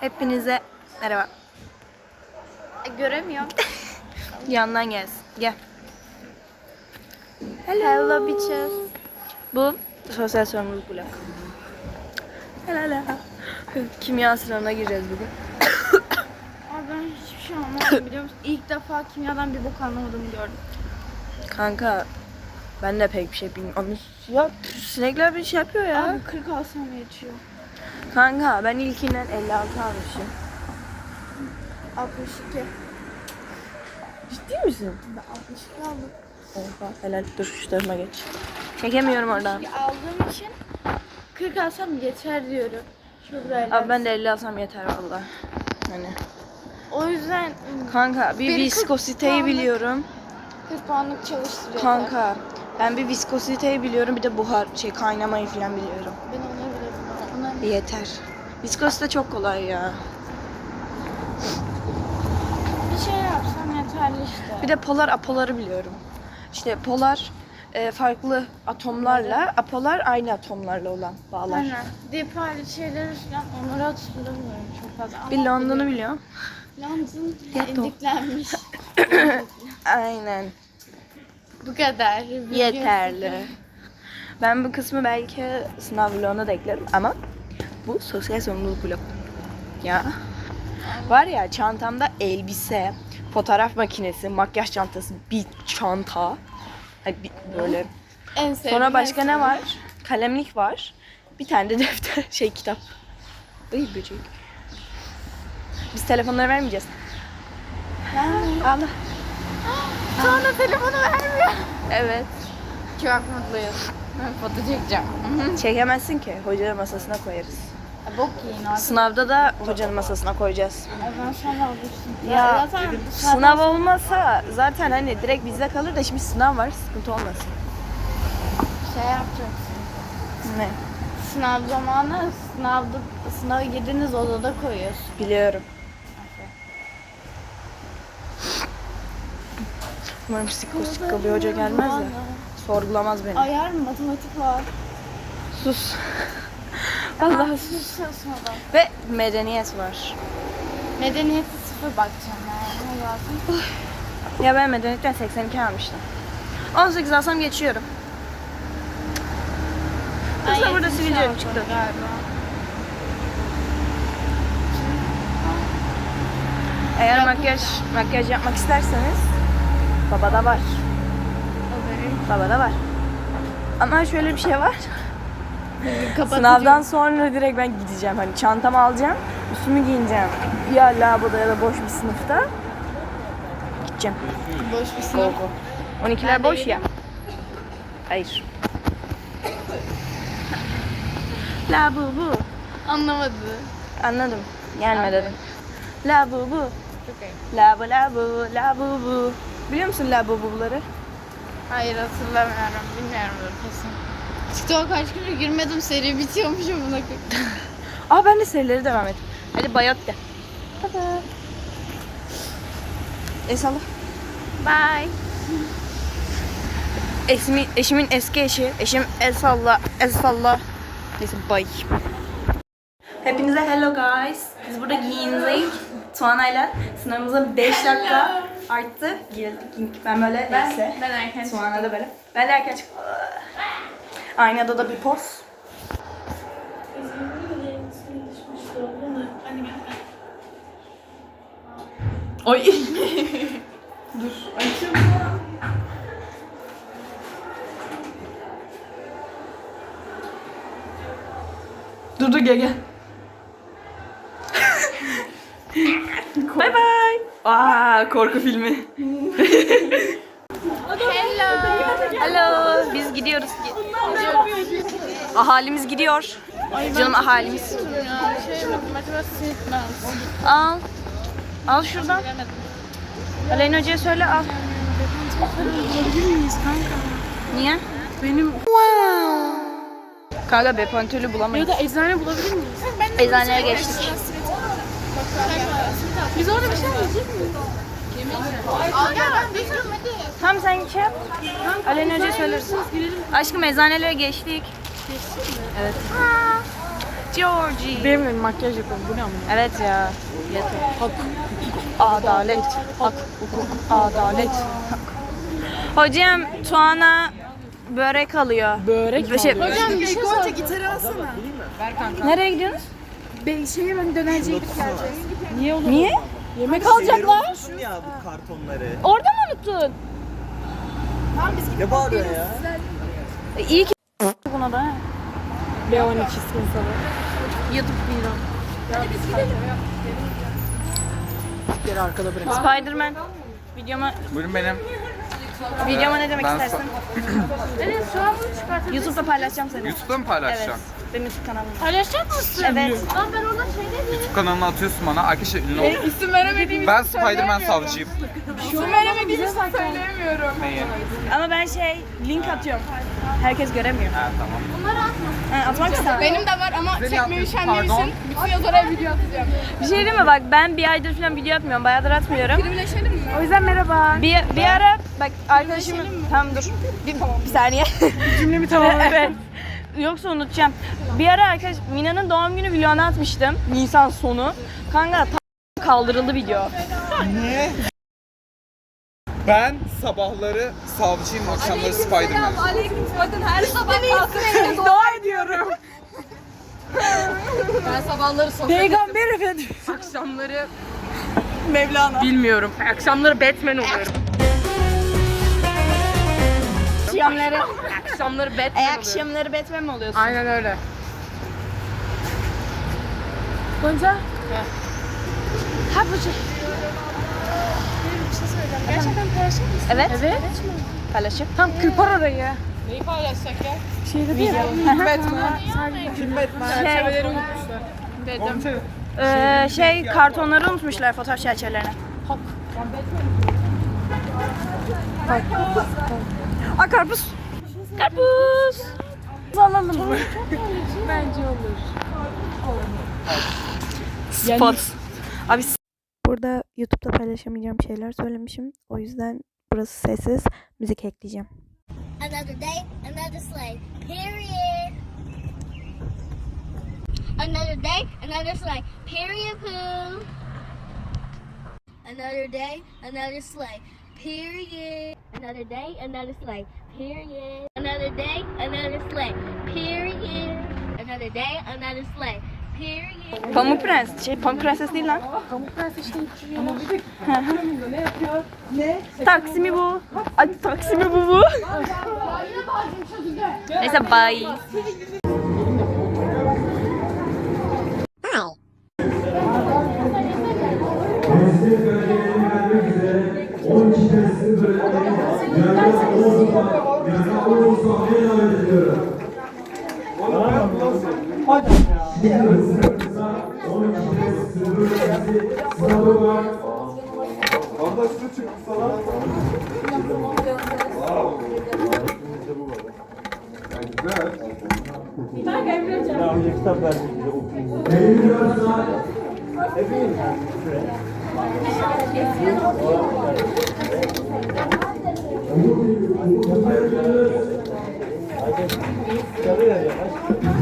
Hepinize merhaba. Göremiyorum. Yandan gelsin. Gel. Hello bitches. Bu sosyal sorumluluk blok. Helal Kimya sınavına gireceğiz bugün. Abi ben hiçbir şey anlamadım biliyor musun? İlk defa kimyadan bir bok anlamadığımı gördüm. Kanka ben de pek bir şey bilmiyorum. Ya sinekler bir şey yapıyor ya. Abi 40 alsam geçiyor. Kanka ben ilkinden 56 almışım. 62. Ciddi misin? Ben 62 aldım. Oha helal dur şu tarafa geç. Çekemiyorum oradan. Aldığım için 40 alsam yeter diyorum. Şurada Abi ben de 50 alsam yeter valla. Hani. O yüzden Kanka bir kırk viskositeyi puanlık- biliyorum. 40 puanlık çalıştırıyorlar. Kanka ben bir viskositeyi biliyorum bir de buhar şey kaynamayı falan biliyorum. Ben onları Yeter. Viskozite çok kolay ya. Bir şey yapsam yeterli işte. Bir de polar apoları biliyorum. İşte polar e, farklı atomlarla, apolar aynı atomlarla olan bağlar. Aynen. Dipal şeyleri falan onları hatırlamıyorum çok fazla. Ama Bir London'u biliyorum. London Yato. indiklenmiş. Aynen. Bu kadar. Yeterli. Ben bu kısmı belki sınav vloguna da eklerim ama bu sosyal sorumluluk vlog. Ya. Var ya çantamda elbise, fotoğraf makinesi, makyaj çantası, bir çanta. Ay, bir- böyle. En sevdiğim Sonra başka ne var? Kalemlik var. Bir tane de defter, şey kitap. Ay böcek. Biz telefonları vermeyeceğiz. Allah. Sonra telefonu vermiyor. Evet. Çok mutluyuz. Ben foto çekeceğim. Çekemezsin ki. Hocanın masasına koyarız. Ya Bok yiyin abi. Sınavda da hocanın masasına koyacağız. Ay Ben sonra alırsın. Ya zaten sınav olmasa zaten hani direkt bizde kalır da şimdi sınav var sıkıntı olmasın. şey yapacaksın. Ne? Sınav zamanı sınavda sınava girdiğiniz odada koyuyorsun. Biliyorum. Umarım sikko bir hoca gelmez de sorgulamaz beni. Ayar mı? Matematik var. Sus. Vallahi sus. Ve medeniyet var. Medeniyeti sıfır bakacağım yani. Lazım? Ya ben medeniyetten 82 almıştım. 18 alsam geçiyorum. Kızla burada aldım çıktı. Galiba. Eğer makyaj makyaj yapmak isterseniz babada var. Babada var. Ama şöyle bir şey var. Sınavdan sonra direkt ben gideceğim. Hani çantamı alacağım, üstümü giyineceğim. Ya laboda ya da boş bir sınıfta. Gideceğim. Boş bir sınav. 12'ler boş ya. Hayır. La bu bu. Anlamadı. Anladım. Gelme dedim. La bu bu. Çok iyi. La bu la bu la bu bu. Biliyor musun la bu buları? Hayır hatırlamıyorum. Bilmiyorum kesin. TikTok'a kaç gündür girmedim seri bitiyormuş amına koyayım. Aa ben de serileri devam ettim. Hadi bayat de. Bye Eyvallah. Bye. Eşimi, eşimin eski eşi. Eşim el salla, el salla. Neyse bye. Hepinize hello guys. Biz burada giyindik. Tuana'yla sınavımıza 5 dakika arttı. Giyindik. Ben böyle neyse. Ben erken Tuana da böyle. Ben de erken çıktım. Aynada da bir poz. Oy. Dur. Açayım. Dur dur gel gel. bye bye. Aa korku filmi. Hello. Hello. Biz gidiyoruz. Ahalimiz gidiyor. Canım ahalimiz. Şey. Al. Al şuradan. Aleyna Hoca'ya söyle al. Niye? Benim Kanka bepantolü bulamayız. ya da eczane bulabilir miyiz? Eczaneye geçtik. Biz orada bir şey yiyecek miyiz? Tamam sen şey yap. Aleyna Hoca'ya söylersin. Aşkım eczanelere geçtik. Evet. Georgie. Benim makyaj yapıyorum. Bu ne ama? Evet ya. Yeter. Hak, hukuk, adalet. Hak, hukuk, adalet. Hocam Tuana börek alıyor. Börek mi Şey- alıyor? Hocam bir şey sor. Nereye gidiyorsunuz? Ben şeye ben dönerciye gidip geleceğiz. Niye olur? Niye? Yemek alacaklar. Unutmuşsun ya bu kartonları. Orada mı unuttun? Ne bağırıyor ya? E, iyi ki buna da. B12 sıkıntılı. YouTube video. Geri arkada bırak. Spiderman. Videoma, Buyurun benim. videoma ne demek Ben istersin? YouTube'da paylaşacağım seni. YouTube'da mı Evet. Benim YouTube kanalım. Paylaşacak mısın? Evet. YouTube kanalına atıyorsun bana. Arkadaşlar ünlü ol. İsim veremediğim Ben Spider-Man savcıyım. İsim veremediğim için söyleyemiyorum. Neyi? Ama ben şey link atıyorum. Herkes göremiyor. Ha tamam. Ha, atmak istedim. Benim de var ama Güzel çekmeyi üşendiğim pardon. için bütün yaz oraya video atacağım. Bir şey değil mi bak ben bir aydır falan video atmıyorum. Bayağıdır atmıyorum. Birleşelim mi? O yüzden merhaba. Bir, bir ara bak arkadaşım tamam dur. Bir, bir saniye. Cümlemi tamamladım. evet. Yoksa unutacağım. Bir ara arkadaş Mina'nın doğum günü vlogunu atmıştım. Nisan sonu. Kanka kaldırıldı video. Niye? Ben sabahları savcıyım, akşamları Spider-Man. Dua ediyorum. Ben sabahları sohbet Peygamber efendim. Akşamları Mevlana. bilmiyorum. Akşamları Batman oluyorum. Akşamları. Akşamları Batman E oluyorum. akşamları Batman mi oluyorsun? Aynen öyle. Gonca. Ha bu şey. Gerçekten paylaşır mısın? Evet. Evet. Paylaşım. Tam kırpar orayı. Neyi paylaşsak ya? Şeyde değil ya. Batman. Kim Batman? Şey- Çerçeveleri unutmuşlar. Dedim. Ee, şey kartonları unutmuşlar fotoğraf çerçevelerine. Aa karpuz. Karpuz. Alalım mı? Bence olur. Spot. Abi Burada YouTube'da paylaşamayacağım şeyler söylemişim. O yüzden burası sessiz. Müzik ekleyeceğim. Another day, another slave. Period. Another day, another slave. Period. Poo. Another day, another slave. Period. Another day, another slave. Period. Another day, another slave. Period. Another day, another. Period. Pamuk Prens. Şey Pamuk Prenses değil lan. Pamuk Prens işte ne yapıyor? Taksimi bu. Ay taksimi bu bu. Neyse bye. Bir Bye.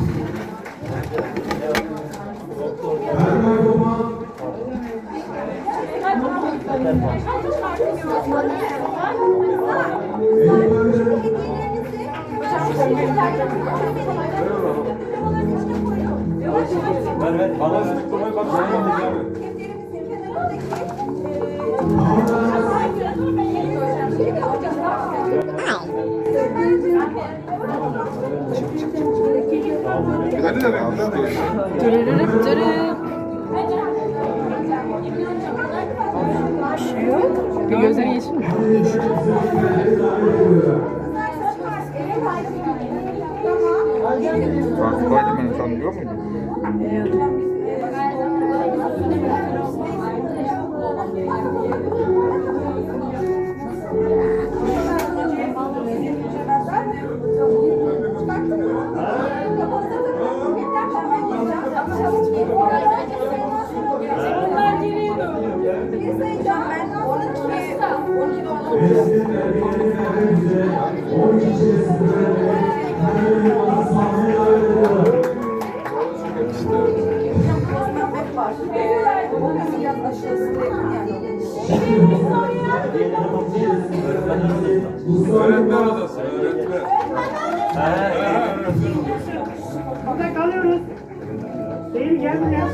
Gözleri yeşil mi? Ben Spider-Man'i sen biliyor muydun? Öğretmen odası, öğretmen. Burada kalıyoruz. Değil gel buraya.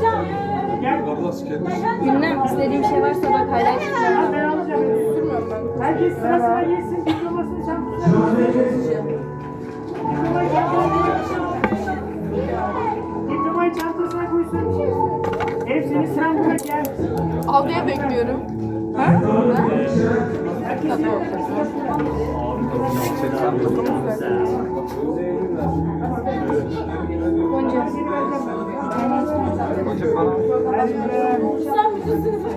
Gel. Ablası kendisi. Bilmem istediğim şey varsa bak hala. Ben alacağım. Herkes sırasına girsin. Senin sıran gel. Avluya bekliyorum. Ha? Ha? Tabii Gonca. Sen bütün sınıfı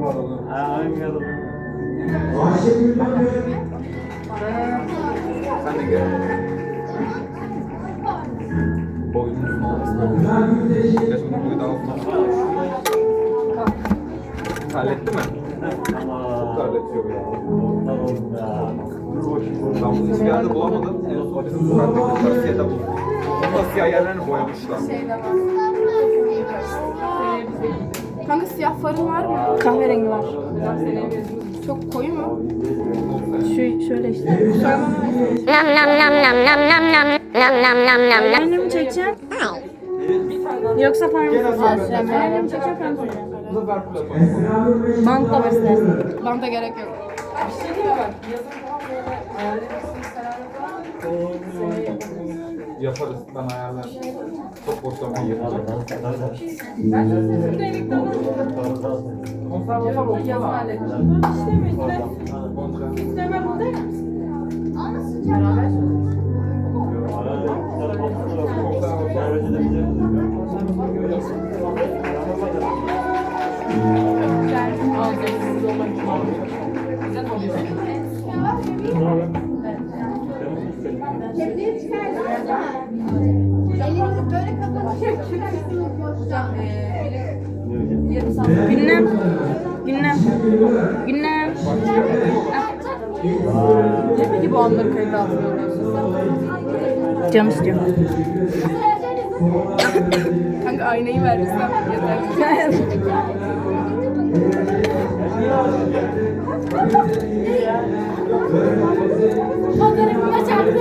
Ankara'da. Ha, Ankara'da. Sen de gel. Boyunun altında. Geç bunu boyu da mi? Çok terletiyor ya. Ben bunu hiçbir yerde bulamadım. En son bizim sokakta boyamışlar. Kanka siyah farın var mı? kahverengi var. Çok koyu mu? Şu şöyle işte. Nom nom nom nom nom nom nom nom nom nom nom nom. Anne mi çekeceğim? Yoksa parmak Anne mi çekeceğim parmak yapalım. Bantla var istersen. Banta gerek yok. Yaparız. Ben ayarlarım. Çok ortamı yapacak. Konservatuar okula. İşleme işte. İşleme burada ya. Ama sıcak. Konservatuar. Konservatuar. onları kayıt altına alıyorsun. Cam istiyorum. Kanka aynayı ver bizden yeter. Fotoğrafıma çarptı.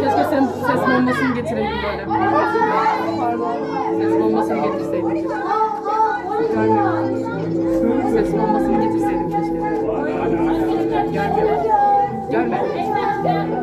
Keşke sen ses bombasını getirelim böyle. Ses bombasını getirseydik. Ses bombasını getirseydik keşke. Görme. Görme. Görme.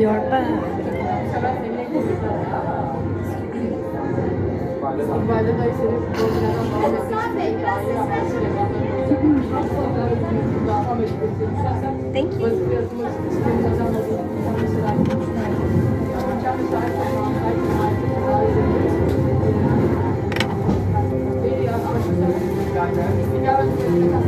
Your back. Thank you. Tuğan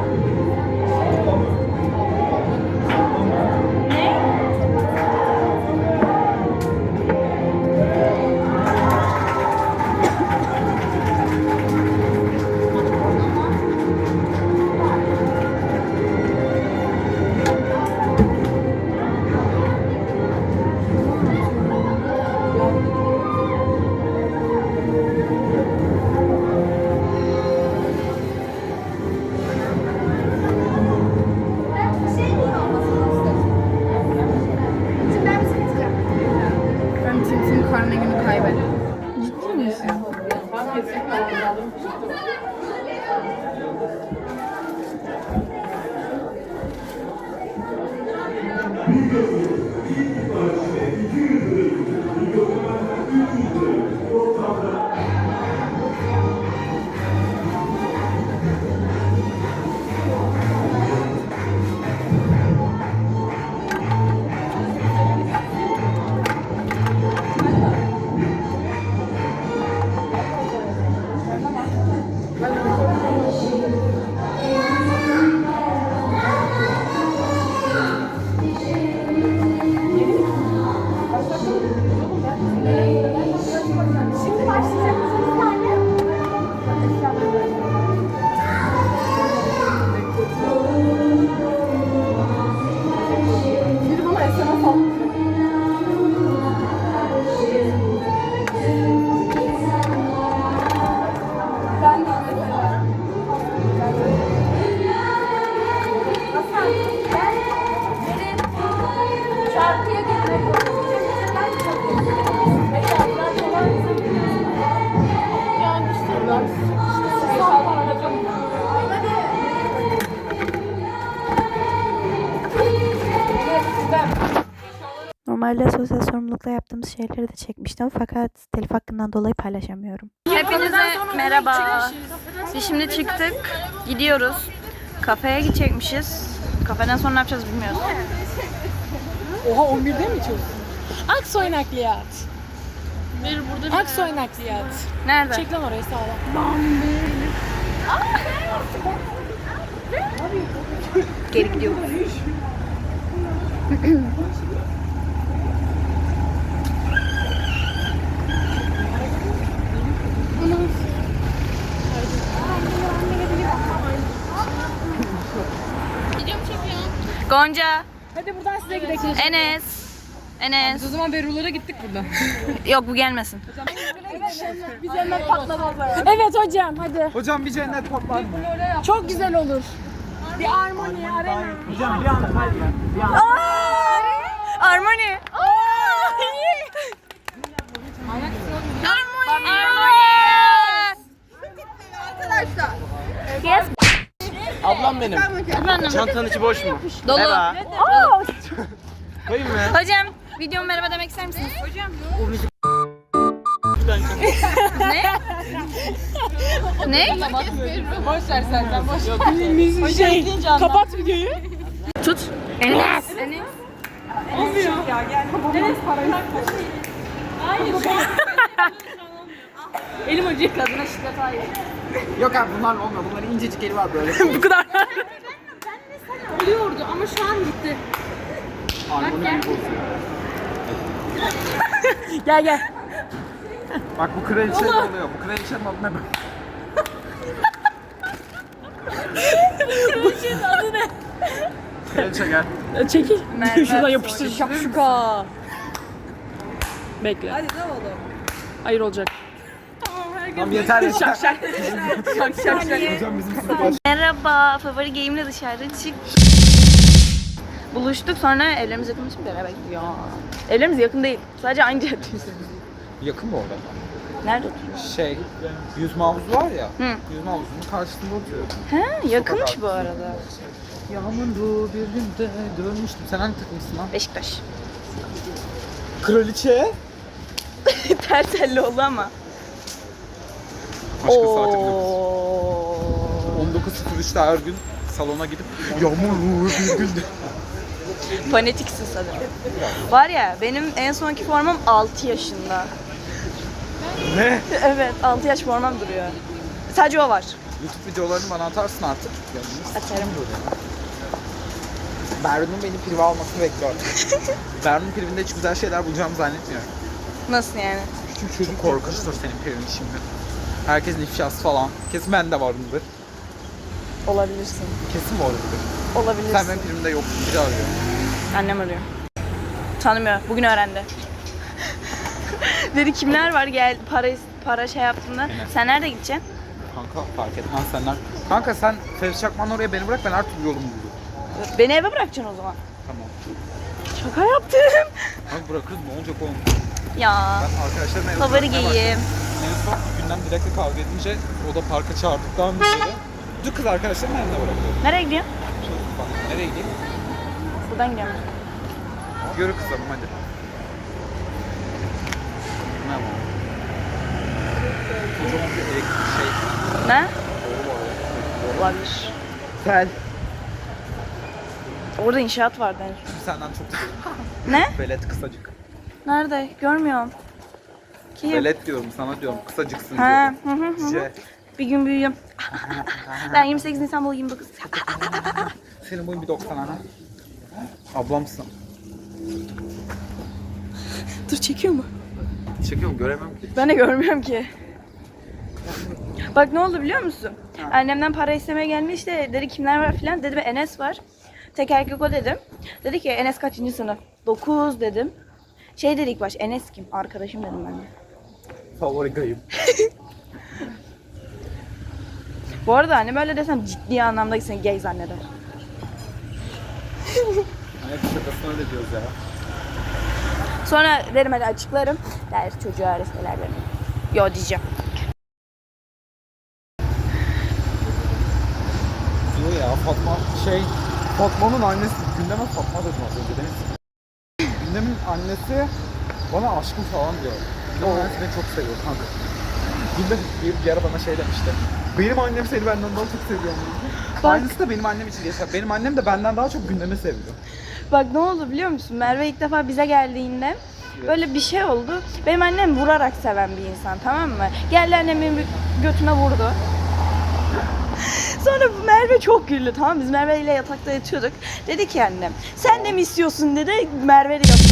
Ben Normalde sosyal sorumlulukla yaptığımız şeyleri de çekmiştim fakat telif hakkından dolayı paylaşamıyorum. Hepinize merhaba. Biz şimdi çıktık. Gidiyoruz. Kafeye gidecekmişiz. Kafeden sonra ne yapacağız bilmiyoruz. Oha 11'de mi içiyorsun? Aksoy nakliyat. Aksoy nakliyat. Nerede? Çek lan orayı sağla. Geri gidiyoruz. Gonca, Hadi buradan size gidelim. Enes, Enes. O zaman Berulara gittik buradan. Yok bu gelmesin. Evet hocam hadi. Hocam bir cennet patlar mı? Çok güzel olur. Bir armoni arena. Hocam bir anda kalp ya. Bir anda. Armani. Ablam benim. Çantanın içi boş mu? Dolu. Merhaba. Koyayım mı? Hocam, videomu merhaba demek ister misiniz? Hocam. ne? ne? Boş ver sen sen boş. Şey, kapat videoyu. Tut. Enes. Elim acıyor. Kadına şiddet hayır. Yok abi bunlar olmuyor. Bunların incecik eli var böyle. Bu kadar. Oluyordu ama şu an gitti. Harmoni bozuyor. Gel gel. Bak bu kraliçenin oluyor. Bu kraliçenin adı ne? Bunun adı ne? Kraliçe gel. Çekil. Merve Şuradan yapıştır. Şapşuka. Bekle. Hadi ne oğlum? Hayır olacak. Tamam yeter yeter. Şak şak. şak şak şak. Hocam bizim sınıf Merhaba. Favori game'le dışarı çık. Buluştuk sonra evlerimiz yakın için beraber gidiyor. Evlerimiz yakın değil. Sadece aynı caddeyiz. Yakın mı orada? Nerede oturuyorsun? Şey, yüzme havuzu var ya. Hı. Yüzme havuzunun karşısında oturuyorum. He, yakınmış bu arada. Yağmurlu bir günde dönmüştüm. Sen hangi takımsın lan? Beşiktaş. Kraliçe. Tel telli oldu ama. Başka. Oo. 19.03'te her gün salona gidip yağmurlu bir günde. Fanatiksin sanırım. Var ya benim en sonki formum 6 yaşında. Ne? evet 6 yaş formam duruyor. Sadece o var. YouTube videolarını bana atarsın artık. Yalnız. Atarım. Berrin'in beni prive almasını bekliyorum. Berrin'in privinde hiç güzel şeyler bulacağımı zannetmiyorum. Nasıl yani? Çünkü çocuk korkunçtur senin privin şimdi. Herkesin ifşası falan. Kesin ben de varımdır. Olabilirsin. Kesin varımdır. Olabilirsin. Sen benim primde yoksun. Biri arıyor. Annem arıyor. Tanımıyor. Bugün öğrendi. Dedi kimler var gel para para şey yaptığında. Enes. Sen nerede gideceksin? Kanka fark etmez senden. Kanka sen Fevzi Çakman'ı oraya beni bırak ben her türlü yolumu bulurum. Beni eve bırakacaksın o zaman. Tamam. Şaka yaptım. Kanka bırakırız ne olacak oğlum. Ya. Ben arkadaşlarımla eve Favori bırakmaya başladım. En son günden Dilek'le kavga edince o da parka çağırdıktan beri Dün kız arkadaşlarımla evine bırakıyorum. Nereye gidiyorsun? Çocuk falan. Nereye gideyim? Buradan gidiyorum. Yürü kızlarım hadi. Ne var? Kocaman bir elektrik şey. Ne? Olabilir. Tel. Orada inşaat vardı en son. Senden çok. Ne? Velet kısacık. Nerede? Görmüyorum. Kim? Velet diyorum sana diyorum. Kısacıksın Ha, hı hı hı. Bir gün büyüğüm. ben 28 Nisan bu 29. Senin boyun bir 90 ana. Ablamsın. Dur çekiyor mu? Çekiyorum göremem ki. Ben de görmüyorum ki. Bak ne oldu biliyor musun? Annemden para istemeye gelmiş de dedi kimler var filan. Dedim Enes var. Tek erkek o dedim. Dedi ki Enes kaçıncı sınıf? 9 dedim. Şey dedik baş Enes kim? Arkadaşım dedim ben de. Favori gayım. Bu arada hani böyle desem ciddi anlamda seni gay zanneder. Hep şakasına öyle diyoruz ya. Sonra derim hadi açıklarım. Der çocuğa öğretmeler derim. Yo diyeceğim. Diyor ya Fatma şey Fatma'nın annesi gündeme Fatma dedim az önce mi? Gündemin annesi bana aşkım falan diyor. Annesi beni çok seviyor kanka. Gündem bir, bir ara bana şey demişti. Benim annem seni benden daha çok seviyor. Bak. Aynısı da benim annem için geçer. Benim annem de benden daha çok gündemi seviyor. Bak ne oldu biliyor musun? Merve ilk defa bize geldiğinde böyle bir şey oldu. Benim annem vurarak seven bir insan tamam mı? Geldi annemin bir götüne vurdu. Sonra Merve çok güldü tamam? Biz Merve ile yatakta yatıyorduk. Dedi ki annem sen de mi istiyorsun dedi. Merve de yaptı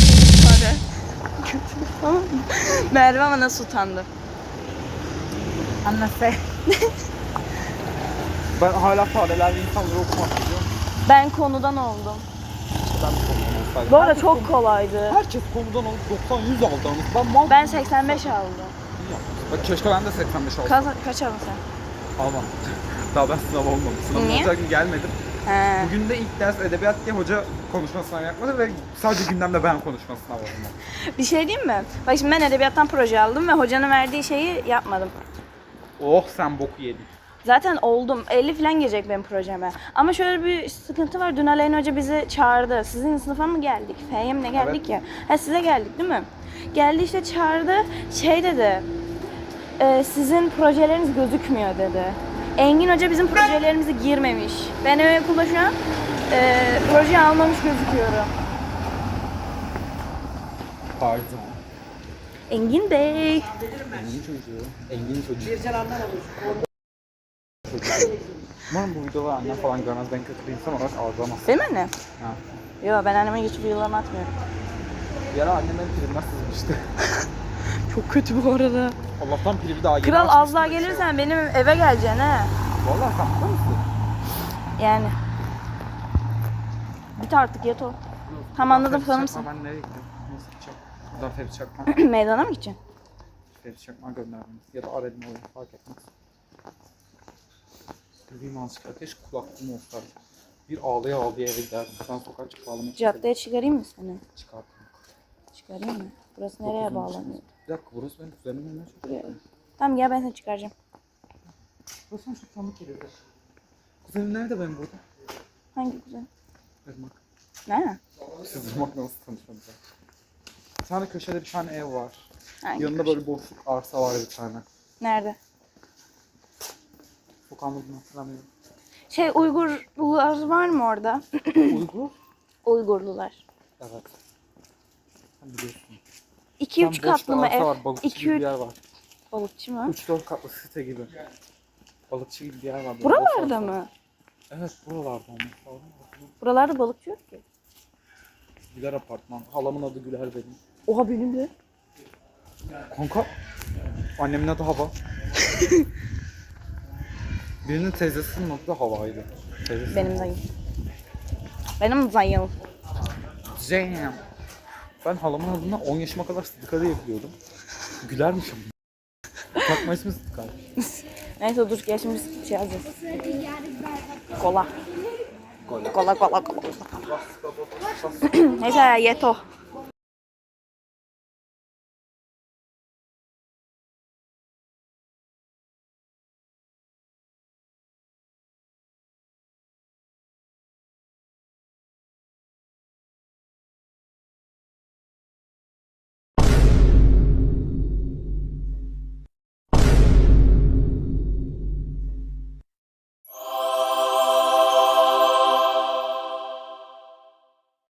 tamam mı? Merve ama nasıl utandı. Anlasay. Ben hala farelerle insanları okumak musun? Ben konudan oldum. Ben bir konudan olsaydım. Bu arada Herkes çok konu- kolaydı. Herkes konudan olup 90 100 aldı. anasını. Ben mal Ben 85 aldım. Bak keşke ben de 85 alsam. Kaç, kaç aldın sen? Almam. Daha ben sınav olmadım. Sınav Niye? olacak gün gelmedim. He. Bugün de ilk ders edebiyat diye hoca konuşmasına yapmadı ve sadece gündemde ben konuşmasına vardım. Bir şey diyeyim mi? Bak şimdi ben edebiyattan proje aldım ve hocanın verdiği şeyi yapmadım. Oh sen boku yedin. Zaten oldum. 50 falan gelecek benim projeme. Ama şöyle bir sıkıntı var. Dün Aleyna Hoca bizi çağırdı. Sizin sınıfa mı geldik? Ne geldik ya? Ha size geldik değil mi? Geldi işte çağırdı. Şey dedi. "E, sizin projeleriniz gözükmüyor dedi. Engin Hoca bizim projelerimizi girmemiş. Ben eve okulda şu an e, proje almamış gözüküyorum. Pardon. Engin Bey. Engin çocuğu. Engin çocuğu. Bir Umarım bu videoları annem falan görmez. Ben kötü bir insan olarak algılamaz. Değil mi anne? Ha. Yok ben anneme geçip videolarımı atmıyorum. Bir ara annem benim primime sızmıştı. Çok kötü bu arada. Allah'tan primi daha yeni Kral açmıştım az daha da şey gelirsen benim eve geleceksin ha. Vallahi burada mısın? Yani. Bit artık yet o. Tam anladım Fevzi tanımsın. Çakma, Ben nereye gideceğim? Nasıl gideceğim? Buradan Fevzi Çakma. Meydana mı gideceksin? Fevzi Çakma gönderdim. Ya da Aredin oyun fark etmez. Bebeğim azıcık ateş kulaklığım olsaydı. Bir ağlaya ağlaya eve giderdim. Şu an sokağa çıkıp ağlamak Caddeye çıkarayım mı seni? Çıkarttım. Çıkarayım mı? Burası nereye bağlanıyor? Bir dakika burası benim kuzenimin önüne çok Buraya. Tamam gel ben seni çıkaracağım. Burası şu tanık geliyor. Kuzenim nerede benim burada? Hangi kuzen? Irmak. Ne? Siz Irmak'la nasıl tanışmadınız? Bir tane köşede bir tane ev var. Hangi Yanında böyle boşluk arsa var bir tane. Nerede? Sokağın adını hatırlamıyorum. Şey Uygurlular var mı orada? Uygur? Uygurlular. Evet. Sen biliyorsun. 2-3 Tam boş katlı bir mı arsa ev? Var, balıkçı gibi bir 2-3 yer var. Balıkçı mı? 3-4 katlı site gibi. Balıkçı gibi bir yer var. böyle. Buralarda mı? Evet buralarda olması lazım. Buralarda balıkçı yok ki. Güler apartman. Halamın adı Güler benim. Oha benim de. Kanka. Annemin adı Hava. Birinin teyzesinin adı da Hava'ydı. Teyzesi. Benim dayım. Benim dayım. Damn. Ben halamın adına 10 yaşıma kadar Sıdıka diye biliyordum. Gülermişim. Takma ismi Sıdıka. Neyse dur şimdi biz şey yazacağız. Kola. Kola kola kola. Neyse yeto.